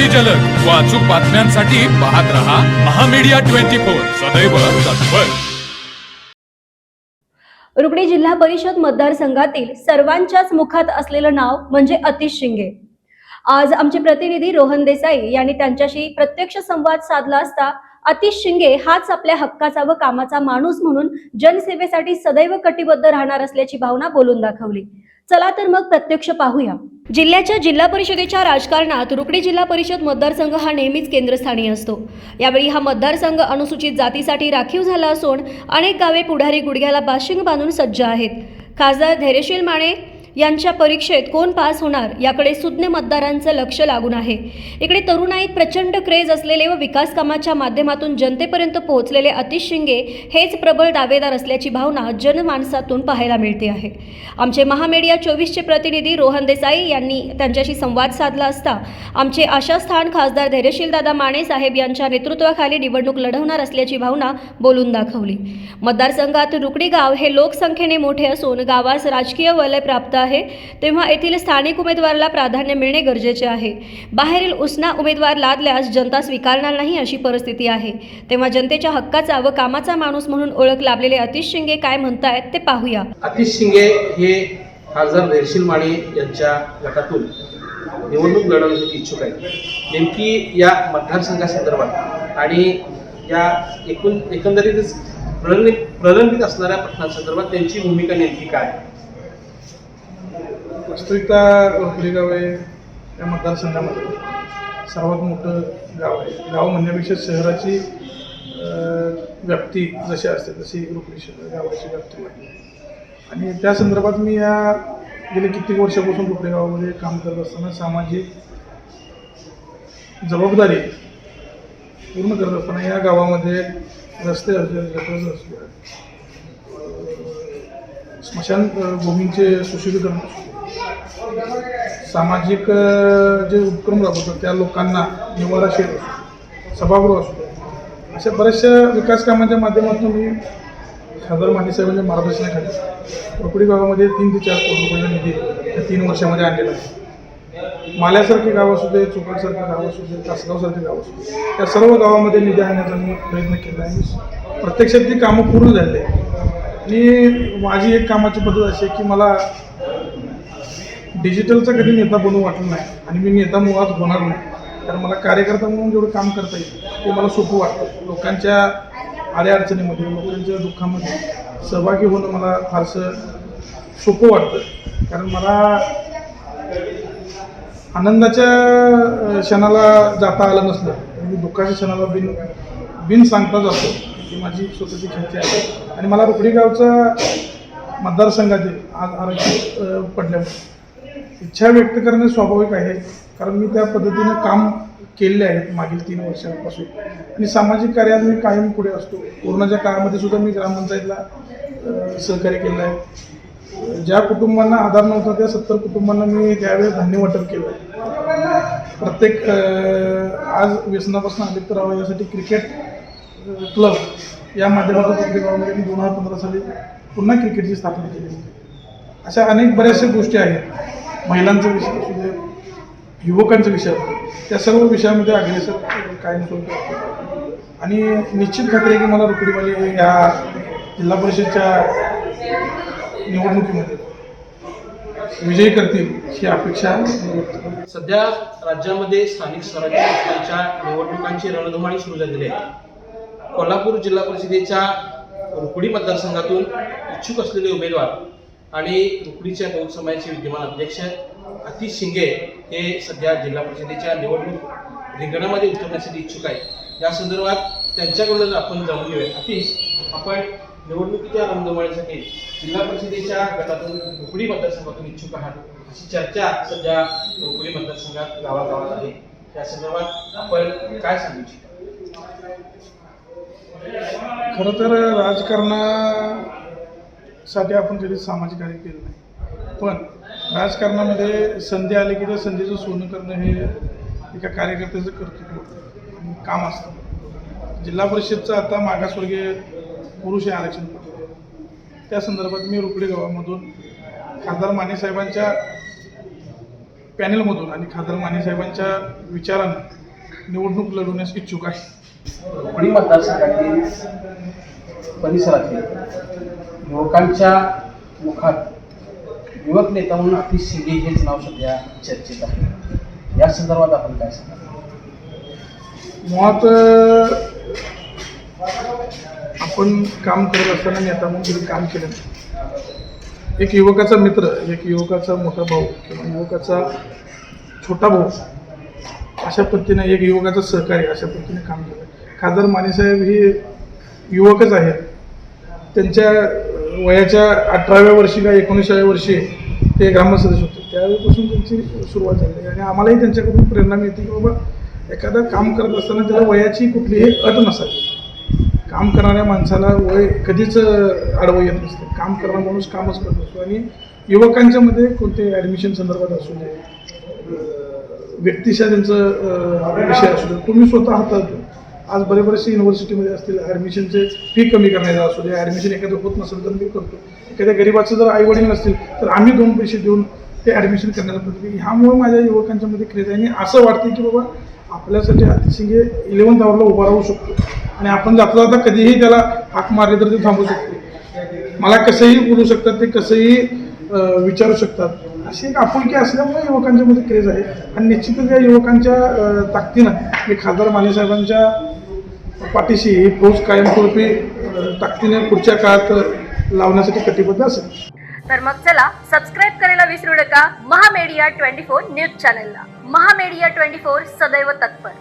अति जलद. व अचूक बातम्यांसाठी पाहत रहा महामीडिया ट्वेंटी फोर. सदैव तत्पर. रुकडी जिल्हा परिषद मतदारसंघातील सर्वांच्याच मुखात असलेलं नाव म्हणजे अतिश शिंगे. आज आमचे प्रतिनिधी रोहन देसाई यांनी त्यांच्याशी प्रत्यक्ष संवाद साधला असता अतिश शिंगे हाच आपल्या हक्काचा व कामाचा माणूस म्हणून जनसेवेसाठी सदैव कटिबद्ध राहणार असल्याची भावना बोलून दाखवली. चला तर मग प्रत्यक्ष पाहूया. जिल्ह्याच्या जिल्हा परिषदेच्या राजकारणात रुकडी जिल्हा परिषद मतदारसंघ हा नेहमीच केंद्रस्थानी असतो. यावेळी हा मतदारसंघ अनुसूचित जातीसाठी राखीव झाला असून अनेक गावे पुढारी गुडघ्याला बाशिंग बांधून सज्ज आहेत. खासदार धैर्यशील माने यांच्या परीक्षेत कोण पास होणार याकडे सुज्ञ मतदारांचं लक्ष लागून आहे. इकडे तरुणाईत प्रचंड क्रेज असलेले व विकास कामाच्या माध्यमातून जनतेपर्यंत पोहोचलेले अतिश शिंगे हेच प्रबळ दावेदार असल्याची भावना जनमानसातून पाहायला मिळते आहे. आमचे महामेडिया चोवीसचे प्रतिनिधी रोहन देसाई यांनी त्यांच्याशी संवाद साधला असता आमचे आशास्थान खासदार धैर्यशीलदादा माने साहेब यांच्या नेतृत्वाखाली निवडणूक लढवणार असल्याची भावना बोलून दाखवली. मतदारसंघात रुकडी गाव हे लोकसंख्येने मोठे असून गावास राजकीय वलय प्राप्त आहे. आहे. तेव्हा येथील स्थानिक उमेदवाराला प्राधान्य मिळणे गरजेचे आहे. बाहेरील उसना उमेदवार लादल्यास जनता स्वीकारणार नाही अशी परिस्थिती आहे. तेव्हा जनतेच्या हक्काचा व कामाचा माणूस म्हणून ओळख लाभलेले अतिश शिंगे काय म्हणतायत ते पाहूया. अतिश शिंगे हे खासदार धैर्यशील माने यांच्या गटातून निवडणूक लढवण्यासाठी इच्छुक आहेत. नेमकी या मतदारसंघासंदर्भात आणि या एकूण एकंदरीतच प्रलंबित प्रलंबित असणाऱ्या प्रश्नांसंदर्भात त्यांची भूमिका नेमकी काय? वास्तविकता रोकडी गाव आहे या मतदारसंघामध्ये सर्वात मोठं गाव आहे. गाव म्हणण्यापेक्षा शहराची व्याप्ती जशी असते तशी रोकडी शहर गावाची व्याप्ती वाढली आणि त्या संदर्भात मी या गेले कित्येक वर्षापासून रोकडी गावामध्ये काम करत असताना सामाजिक जबाबदारी पूर्ण करत असताना या गावामध्ये रस्ते असले गटर असले स्मशान भूमींचे सुशोभीकरण सामाजिक जे उपक्रम राबवतात त्या लोकांना निवारा शेत असो सभागृह असो अशा बऱ्याचशा विकास कामाच्या माध्यमातून मी खासदार माने साहेबांच्या मार्गदर्शनाखाली रोकडी गावामध्ये तीन ते चार कोटी रुपयाचा निधी या तीन वर्षामध्ये आणलेला आहे. माल्यासारखे गाव असू दे चोपडसारखे गाव असू दे तासगावसारखे गाव असू दे त्या सर्व गावामध्ये निधी आणण्याचा मी प्रयत्न केला आहे. प्रत्यक्षात ती कामं पूर्ण झालेली आहे आणि माझी एक कामाची पद्धत अशी आहे की मला डिजिटलचा कधी नेता बनू वाटलं नाही आणि मी नेता मुळात होणार नाही. कारण मला कार्यकर्ता म्हणून जेवढं काम करता येईल ते मला सोपं वाटतं. लोकांच्या अडीअडचणीमध्ये लोकांच्या दुःखामध्ये सहभागी होणं मला फारसं सोपं वाटतं. कारण मला आनंदाच्या क्षणाला जाता आलं नसलं. मी दुःखाच्या क्षणाला बिन बिन सांगता जातो. ही माझी स्वतःची ख्याती आहे. आणि मला रुकडी गावचा मतदारसंघातील आज आरक्षण पडल्यामुळे. इच्छा व्यक्त करणे स्वाभाविक आहे कारण मी त्या पद्धतीनं काम केलेले आहेत मागील तीन वर्षांपासून. आणि सामाजिक कार्यात मी कायम पुढे असतो. कोरोनाच्या काळामध्ये सुद्धा मी ग्रामपंचायतला सहकार्य केलं आहे. ज्या कुटुंबांना आधार नव्हता त्या सत्तर कुटुंबांना मी त्यावेळेस धान्य वाटप केलं आहे. प्रत्येक आज व्यसनापासून अलिप्त राहावं यासाठी क्रिकेट क्लब या माध्यमातून प्रत्येक गावामध्ये मी दोन हजार पंधरा साली पुन्हा क्रिकेटची स्थापना केली. होती अशा अनेक बऱ्याचशा गोष्टी आहेत. महिलांचा विषय असू दे युवकांचा विषय असू त्या सर्व विषयामध्ये अग्रेसर कायमस्वरूपी असतो आणि निश्चित खात्री आहे की मला रुकडीवाली या जिल्हा परिषदच्या निवडणुकीमध्ये विजयी करतील ही अपेक्षा सध्या राज्यामध्ये स्थानिक स्वराज्य संस्थेच्या निवडणुकांची रणधुमाळी सुरू झालेली आहे. कोल्हापूर जिल्हा परिषदेच्या रुकडी मतदारसंघातून इच्छुक असलेले उमेदवार आणि रुकडीच्या बौद्ध समाजाचे विद्यमान अध्यक्ष अतिश शिंगे हे सध्या जिल्हा परिषदेच्या निवडणूक रिंगणामध्ये उतरण्यासाठी इच्छुक आहेत. या संदर्भात त्यांच्याकडूनच आपण जाणून घेऊया. अतिश आपण निवडणुकीच्या रणधुमाळीसाठी जिल्हा परिषदेच्या गटातून रुकडी मतदारसंघातून इच्छुक आहात. अशी चर्चा सध्या रुकडी मतदारसंघात गावागावात आहे. त्या संदर्भात आपण काय सांगू इच्छिता? खरं तर साठी आपण कधी सामाजिक कार्य केलं नाही. पण राजकारणामध्ये संधी आली की त्या संधीचं सोनं करणं हे एका कार्यकर्त्याचं कर्तृत्व काम असतं. जिल्हा परिषदचं आता मागासवर्गीय पुरुष हे आरक्षण त्या संदर्भात मी रुकडी गावामधून खासदार माने साहेबांच्या पॅनेलमधून आणि खासदार माने साहेबांच्या विचारानं निवडणूक लढवण्यास इच्छुक आहे. मतदारसंघातील परिसरातील युवकांच्या मुखात युवक नेता म्हणून अतिश शिंदे हेच नाव सध्या चर्चेत आहे. या संदर्भात आपण काय सांगा मुळात आपण काम करत असताना नेता म्हणून काम केलं. एक युवकाचा मित्र एक युवकाचा मोठा भाऊ किंवा युवकाचा छोटा भाऊ अशा पद्धतीने एक युवकाचा सहकारी अशा पद्धतीने काम केलं. खासदार मानेसाहेब हे युवकच आहेत. त्यांच्या वयाच्या अठराव्या वर्षी का एकोणीसाव्या वर्षी ते ग्रामसदस्य होते. त्यावेळेपासून त्यांची सुरुवात झाली. आणि आम्हालाही त्यांच्याकडून प्रेरणा मिळते की बाबा एखादं काम करत असताना त्याला वयाची कुठलीही अट नसावी. काम करणाऱ्या माणसाला वय कधीच आडवं येत नसतं. काम करणारा माणूस कामच करत असतो. आणि युवकांच्या मध्ये कोणते ॲडमिशन संदर्भात असू दे व्यक्तिशा त्यांचं विषय असू दे तुम्ही स्वतः हातात आज बरे बरेचसे युनिव्हर्सिटीमध्ये असतील ॲडमिशनचे फी कमी करण्याचा असू दे ॲडमिशन एखादं होत नसेल तर मी करतो. एखाद्या गरीबाचं जर आई वडील नसतील तर आम्ही दोन पैसे देऊन ते ॲडमिशन करण्याचा प्रयत्न ह्यामुळे माझ्या युवकांच्या मध्ये क्रेज आहे. आणि असं वाटते की बाबा आपल्यासाठी अतिशय इलेवन्थ आवरला उभा राहू शकतो. आणि आपण जाता जाता कधीही त्याला हाक मारले तर ते थांबू शकतो. मला कसंही बोलू शकतात ते कसंही विचारू शकतात. अशी एक आपुलकी असल्यामुळे युवकांच्या मध्ये क्रेज आहे. आणि निश्चितच या युवकांच्या ताकदीनं मी खासदार माने साहेबांच्या पाठीशी ही फौज कायमस्वरूपी ताकदीने पुढच्या काळात लावण्यासाठी कटिबद्ध असेल. तर मग चला सबस्क्राईब करायला विसरू नका. महामेडिया ट्वेंटी फोर न्यूज चॅनलला. महामेडिया ट्वेंटी फोर सदैव तत्पर.